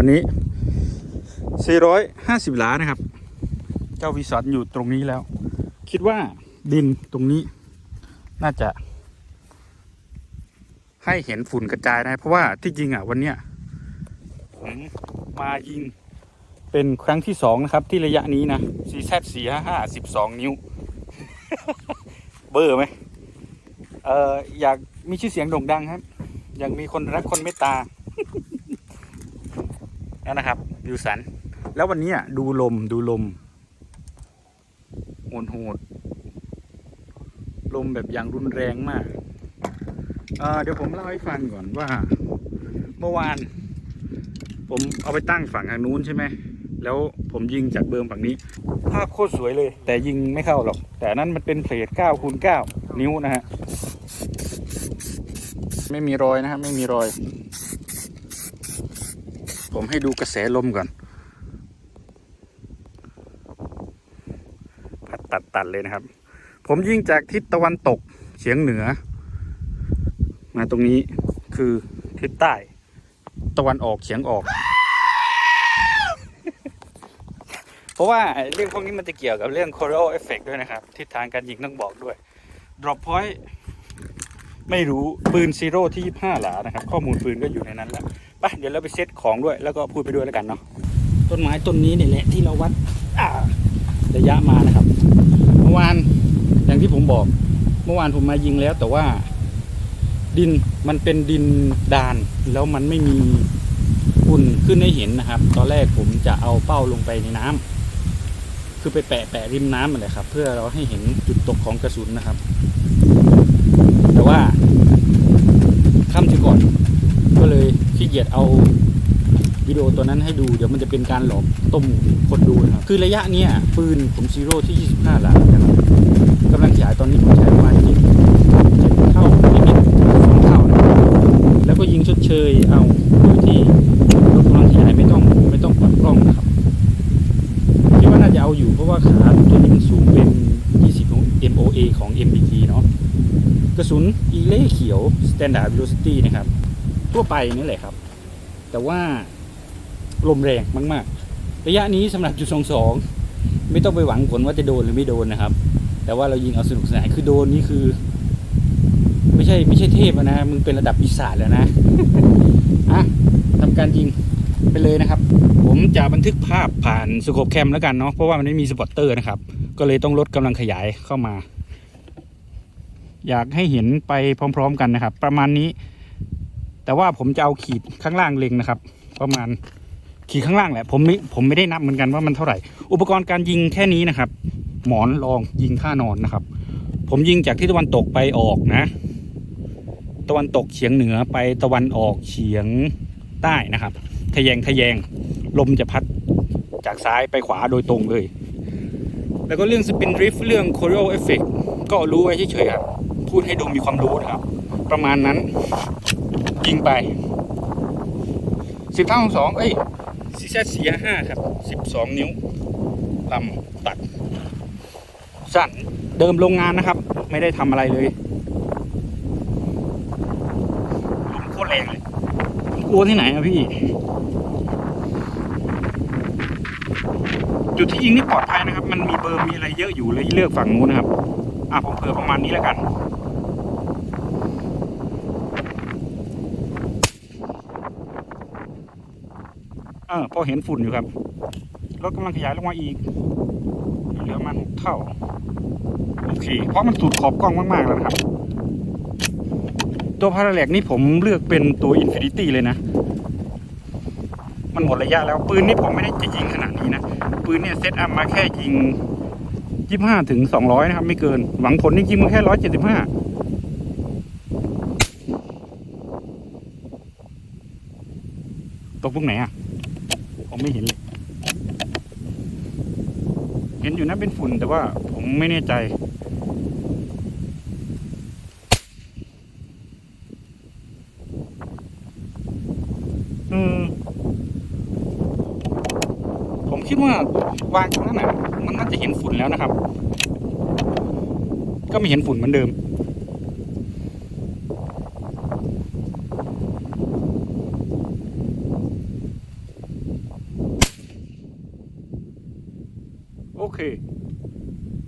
วันนี้ 450 หลานะครับ เจ้าวิสันอยู่ตรงนี้แล้ว คิดว่าดินตรงนี้ น่าจะ ให้เห็นฝุ่นกระจายได้ เพราะว่าที่จริงอะวันเนี้ยผมมายิงเป็นครั้งที่สองนะครับ ที่ระยะนี้นะ CZ 4 5 5 12 นิ้ว เบอร์ไหมเอ่ออยากมีชื่อเสียงโด่งดังครับ อยากมีคนรักคนเมตตา แล้วนะครับวิวสัน แล้ววันนี้ดูลมดูลมโหดโหดลมแบบอย่างรุนแรงมากเเดี๋ยวผมเล่าให้ฟังก่อนว่า เมื่อวาน ผมเอาไปตั้งฝั่งทางนู้นใช่ไหมแล้วผมยิงจากเบิร์มฝั่งนี้ ภาพโคตรสวยเลย แต่ยิงไม่เข้าหรอก แต่นนั้นมันเป็นเพลท9คูณ9นิ้วนะฮะ ไม่มีรอยนะฮะ ไม่มีรอย ผมให้ดูกระแสลมก่อน พัดตัดตัดเลยนะครับ ผมยิงจากทิศตะวันตกเฉียงเหนือ มาตรงนี้คือทิศใต้ ตะวันออกเฉียงออก เพราะว่าเรื่องพวกนี้มันจะเกี่ยวกับเรื่อง Coral Effect ด้วยนะครับ ทิศทางการยิงต้องบอกด้วย Drop Point ไม่รู้ปืนซีโร่ที่ 25 หลานะครับ ข้อมูลปืนก็อยู่ในนั้นแล้ว ไปเดี๋ยวเราไปเซตของด้วยแล้วก็พูดไปด้วยแล้วกันเนาะต้นไม้ต้นนี้เนี่ยแหละที่เราวัดอ่าระยะมานะครับ เมื่อวานอย่างที่ผมบอก เมื่อวานผมมายิงแล้ว แต่ว่าดินมันเป็นดินดาน แล้วมันไม่มีฝุ่นขึ้นให้เห็นนะครับ ตอนแรกผมจะเอาเป้าลงไปในน้ำคือไปแปะแปะริมน้ำมันเลยครับ เพื่อเราให้เห็นจุดตกของกระสุนนะครับ แต่ว่าค่ำที่ก่อน ก็เลยขี้เกียจเอาวิดีโอตัวนั้นให้ดูเดี๋ยวมันจะเป็นการหลอกต้มคนดูนะครับคือระยะเนี้ยปืนผมซีโร่ที่ 25หลานะครับกำลังขยายตอนนี้ผมใช้ประมาณเจ็ดเจ็ดเท่านิดๆสองเท่านะครับแล้วก็ยิงชดเชยเอาโดยที่ลดกำลังขยายไม่ต้องไม่ต้องปรับกล้องนะครับคิดว่าน่าจะเอาอยู่เพราะว่าขาตัวนี้มันสูงเป็น 20 ของ MOA ของ MBT เนาะกระสุนอีเล่เขียว Standard Velocity นะครับ ทั่วไปนี่แหละครับ แต่ว่าลมแรงมาก ๆ ระยะนี้สำหรับจุดสองสองไม่ต้องไปหวังผลว่าจะโดนหรือไม่โดนนะครับ แต่ว่าเรายิงเอาสนุกสนานคือโดนนี่คือ ไม่ใช่ไม่ใช่เทพนะมึงเป็นระดับปีศาจแล้วนะอะทำการยิงไปเลยนะครับ ผมจะบันทึกภาพผ่านสโคปแคมแล้วกันเนาะเพราะว่ามันไม่มีสปอตเตอร์นะครับ ก็เลยต้องลดกำลังขยายเข้ามา อยากให้เห็นไปพร้อม ๆ กันนะครับ ประมาณนี้ แต่ว่าผมจะเอาขีดข้างล่างเล็งนะครับ ประมาณขีดข้างล่างแหละผมไม่ผมไม่ได้นับเหมือนกันว่ามันเท่าไหร่ อุปกรณ์การยิงแค่นี้นะครับ หมอนรองยิงท่านอนนะครับ ผมยิงจากที่ตะวันตกไปออกนะ ตะวันตกเฉียงเหนือไปตะวันออกเฉียงใต้นะครับทะแยงทะแยงลมจะพัดจากซ้ายไปขวาโดยตรงเลย แล้วก็เรื่องสปินดริฟเรื่อง Coral Effect ก็รู้ไว้เฉยๆครับพูดให้ดูมีความรู้นะครับ ประมาณนั้น ยิงไปสิบเท่าสองเอ้ยซีแซสี่ห้าครับสิบสองนิ้วลำตัด สั่นเดิมโรงงานนะครับ ไม่ได้ทำอะไรเลยลมโคตรแรงเลยกลัวที่ไหนอะพี่ จุดที่ยิงนี่ปลอดภัยนะครับ มันมีเบอร์มีอะไรเยอะอยู่เลยเลือกฝั่งนู้นนะครับ อะผมเผื่อประมาณนี้แล้วกัน เออพอเห็นฝุ่นอยู่ครับรถกำลังขยายลงมาอีกเหลือประมาณหกเท่าโอเคเพราะมันสุดขอบกล้องมากๆแล้วครับ ตัวพาราแลกนี่ผมเลือกเป็นตัวอินฟินิตี้เลยนะ มันหมดระยะแล้วปืนนี่ผมไม่ได้จะยิงขนาดนี้นะ ปืนเนี่ยเซตอัพมาแค่ยิงยี่ห้าถึงสองร้อยนะครับ ไม่เกิน หวังผลนี่ยิงมาแค่ร้อยเจ็ดสิบห้าตกตรงไหนอะ ผมไม่เห็นเลย เห็นอยู่นะเป็นฝุ่นแต่ว่าผมไม่แน่ใจ อืม ผมคิดว่าวางตรงนั้นน่ะ มันน่าจะเห็นฝุ่นแล้วนะครับ ก็ไม่เห็นฝุ่นเหมือนเดิม เค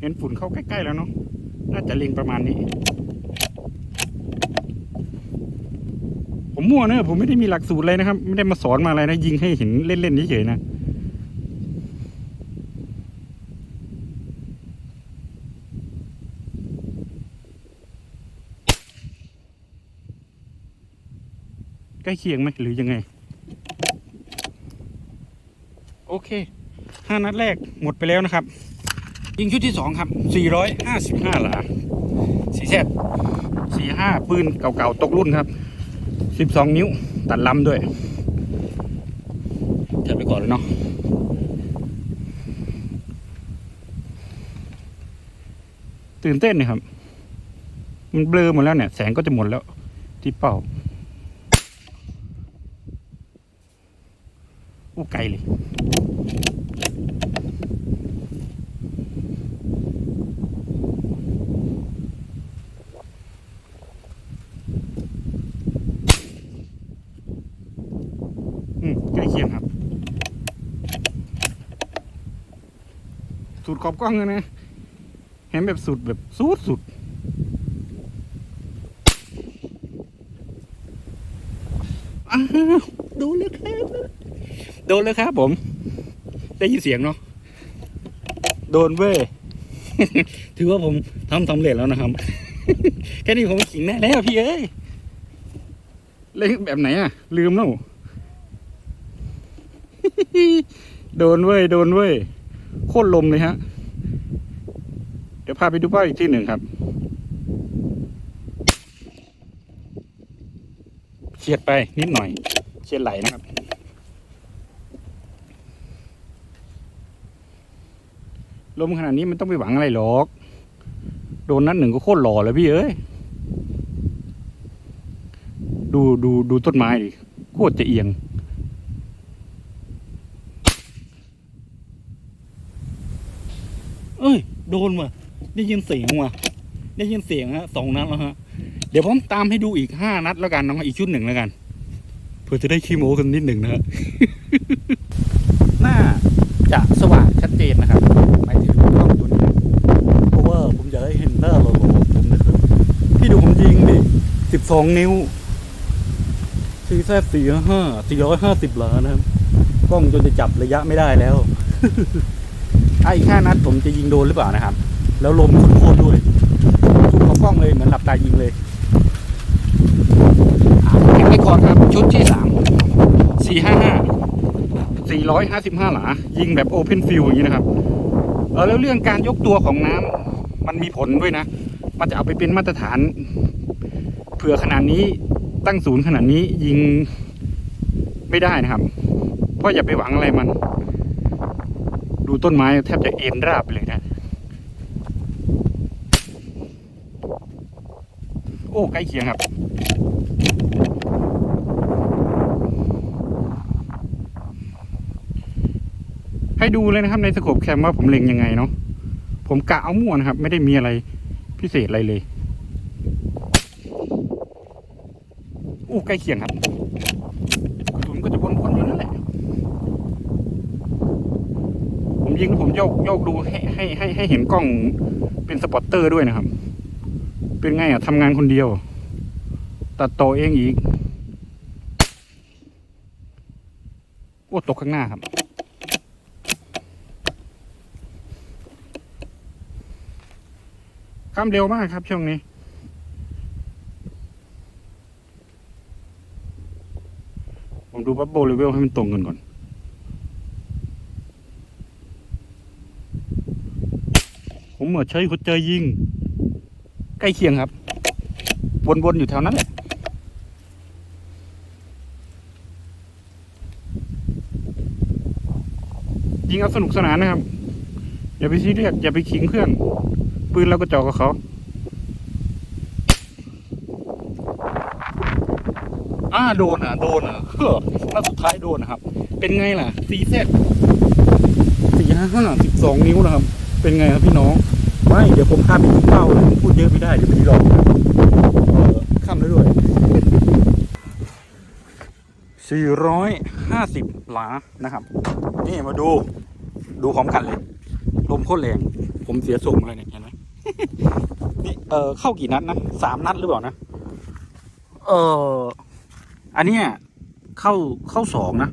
เห็นฝุ่นเข้าใกล้ ๆ แล้วเนาะน่าจะเล็งประมาณนี้ ผมมั่วเนอะผมไม่ได้มีหลักสูตรเลยนะครับ ไม่ได้มาสอนมาอะไรนะ ยิงให้เห็นเล่น ๆ เฉยๆนะใกล้เคียงไหมหรือยังไง โอเค ห้านัดแรกหมดไปแล้วนะครับ ยิงชุดที่สองครับ455หลาสีแซดสี่ห้าปืนเก่าๆตกรุ่นครับ12นิ้วตัดลำด้วยเทียบไปก่อนเลยเนาะตื่นเต้นเลยครับ มันเบลอหมดแล้วเนี่ย แสงก็จะหมดแล้ว ที่เป้าอู้ไกลเลย อืมใกล้เคียงครับ สูตรขอบกล้องเลยนะเห็นแบบสุดแบบสุดสุดอ้าวโดนเลยครับ โดนเลยครับผม ได้ยินเสียงเนาะ โดนเว้ย ถือว่าผมทำสำเร็จแล้วนะครับ แค่นี้ผมขิงแน่แล้วพี่เอ้ย เล่นแบบไหนอะลืมแล้ว โดนเว้ย โดนเว้ย โคตรลมเลยฮะ เดี๋ยวพาไปดูเป้าอีกที่หนึ่งครับเฉียดไปนิดหน่อยเฉียดไหลนะครับ ลมขนาดนี้มันต้องไปหวังอะไรหรอก โดนนัดหนึ่งก็โคตรหล่อเลยพี่เอ้ย ดูดูดูต้นไม้ดิโคตรจะเอียง อ้ย โดนว่ะ ได้ยินเสียงว่ะ ได้ยินเสียงฮะสองนัดแล้วฮะ เดี๋ยวผมตามให้ดูอีกห้านัดแล้วกันน้องอีกชุดหนึ่งแล้วกัน เพื่อจะได้ขี้โม้กันนิดหนึ่งนะฮะน่าจะสว่างชัดเจนนะครับหมายถึงกล้องตัวนี้เพราะว่าผมอยากให้เห็นหน้าเราๆผมนะครับพี่ดูผมยิงดิสิบสองนิ้วซีแซสี่ห้าสี่ร้อยห้าสิบหลานะครับ กล้องจนจะจับระยะไม่ได้แล้ว ไอ้แค่นัดผมจะยิงโดนหรือเปล่านะครับ แล้วลมโคตรด้วยทุกเขากล้องเลยเหมือนหลับตายิงเลยเก็บไปก่อนครับ ชุดที่สามสี่ห้าห้า455หลา ยิงแบบโอเพนฟิลอย่างนี้นะครับเออแล้วเรื่องการยกตัวของน้ำมันมีผลด้วยนะ มันจะเอาไปเป็นมาตรฐาน เผื่อขนาดนี้ตั้งศูนย์ขนาดนี้ยิงไม่ได้นะครับ เพราะอย่าไปหวังอะไรมัน ต้นไม้แทบจะเอ็นราบเลยนะ โอ้ใกล้เคียงครับ ให้ดูเลยนะครับในสโคปแคมว่าผมเล็งยังไงเนาะผมกะเอามั่วนะครับ ไม่ได้มีอะไรพิเศษอะไรเลยอู้ใกล้เคียงครับผมก็จะวนๆอยู่นั่นแหละ ผม ยิงผมโยกโยกดูให้ให้ให้ให้เห็นกล้องเป็นสปอตเตอร์ด้วยนะครับ เป็นไงอะทำงานคนเดียว ตัดต่อเองอีกโอ้ตกข้างหน้าครับ ข้ามเร็วมากครับช่วงนี้ผมดูบับเบิลเลเวลให้มันตรงกันก่อน ผมเหมือนใช้หัวใจยิง ใกล้เคียงครับ วนๆอยู่แถวนั้นแหละยิงเอาสนุกสนานนะครับ อย่าไปซีเรียสอย่าไปขิงเพื่อน ปืนเราก็จ่อกับเขาอ่าโดนอะ โดนอะเฮ้อนัดสุดท้ายโดนนะครับ เป็นไงล่ะซีเซตสี่ห้าห้าสิบสองนิ้วนะครับ เป็นไงครับพี่น้อง ไม่เดี๋ยวผมพาไปยิงเป้าเลยผมพูดเยอะไม่ได้เดี๋ยวพี่หลอกครับเออข้ามแล้วด้วยสี่ร้อยห้าสิบหลานะครับ นี่มาดูดูพร้อมกันเลยลมโคตรแรง ผมเสียทรงเลยเนี่ยเห็นไหมนี่เออเข้ากี่นัดนะสามนัดหรือเปล่านะ เอออันเนี้ยเข้าเข้าสองนะ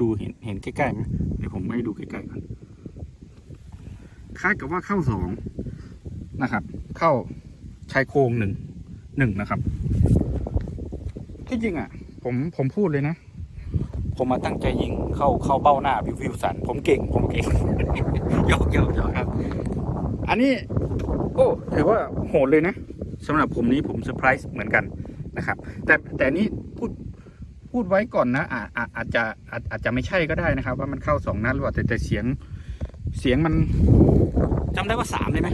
ดูเห็นเห็นใกล้ๆไหมเดี๋ยวผมให้ดูใกล้ๆกัน คล้ายกับว่าเข้าสองนะครับ เข้าชายโครงหนึ่งหนึ่งนะครับ ที่จริงอะ ผมผมพูดเลยนะ ผมมาตั้งใจยิงเข้าเข้าเบ้าหน้าวิววิวสัน ผมเก่ง ผมเก่งยอกยอกยอกครับ อันนี้ โอ้ถือว่าโหดเลยนะสำหรับผมนี้ผมเซอร์ไพรส์เหมือนกันนะครับ แต่แต่นี่พูดพูดไว้ก่อนนะอาจอาจอาจจะอาจอาจจะไม่ใช่ก็ได้นะครับ ว่ามันเข้าสองนัดหรือเปล่าแต่แต่เสียง เสียงมันจำได้ว่าสามเลยไหม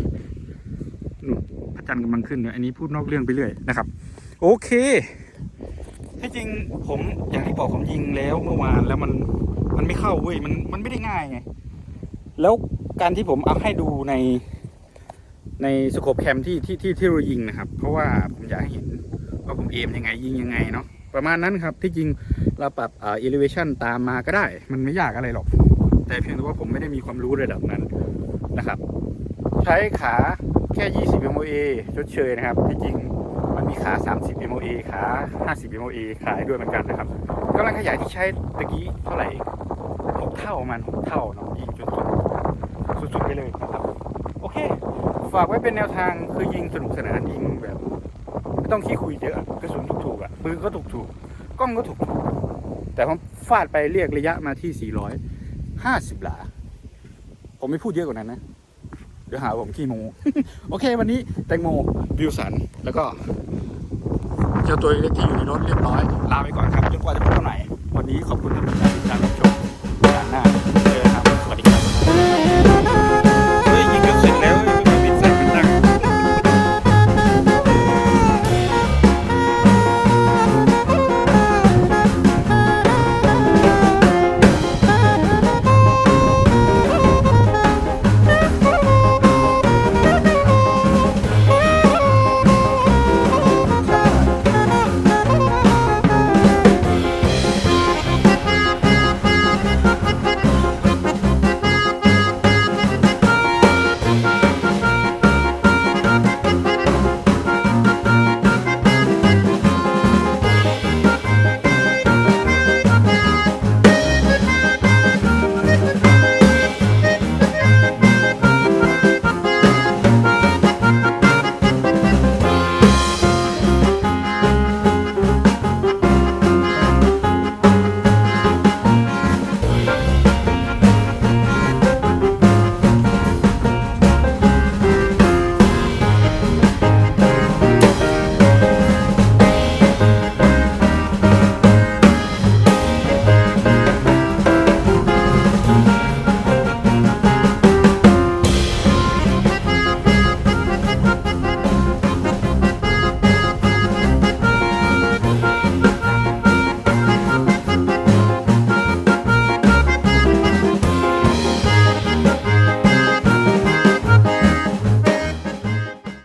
นู่นพระจันทร์กำลังขึ้นเนี่ยอันนี้พูดนอกเรื่องไปเรื่อยนะครับ โอเคที่จริงผมอย่างที่บอกผมยิงแล้วเมื่อวานแล้วมันมันไม่เข้าเว้ยมันมันไม่ได้ง่ายไง แล้วการที่ผมเอาให้ดูในในสโคปแคมที่ที่ที่ที่เรายิงนะครับ เพราะว่าผมอยากให้เห็นว่าผมเอมยังไงยิงยังไงเนาะประมาณนั้นครับที่จริงเราปรับเอ่อ elevation ตามมาก็ได้ มันไม่ยากอะไรหรอก แต่เพียงแต่ว่าผมไม่ได้มีความรู้ระดับนั้นนะครับ ใช้ขาแค่ 20 MOA ชดเชยนะครับ ที่จริงมันมีขา 30 MOA ขา 50 MOA ขายด้วยเหมือนกันนะครับกำลังขยายที่ใช้ตะกี้เท่าไหร่หกเท่าประมันหกเท่าเนาะยิงจนสุดสุดๆไปเลยนะครับโอเค ฝากไว้เป็นแนวทางคือยิงสนุกสนานยิงแบบไม่ต้องขี้คุยเยอะกระสุนถูกๆอะปืนก็ถูกๆกล้องก็ถูกๆแต่ผมฟาดไปเรียกระยะมาที่450 ห้าสิบหลา ผมไม่พูดเยอะกว่านั้นนะ เดี๋ยวหาผมขี้โม โอเค วันนี้แตงโมวิวสัน แล้วก็เจ้าตัวเล็กที่อยู่ในรถเรียบร้อย ลาไปก่อนครับจนกว่าจะพบกันใหม่วันนี้ขอบคุณที่ติดตามรับชมงานหน้าเจอกันครับสวัสดีครับ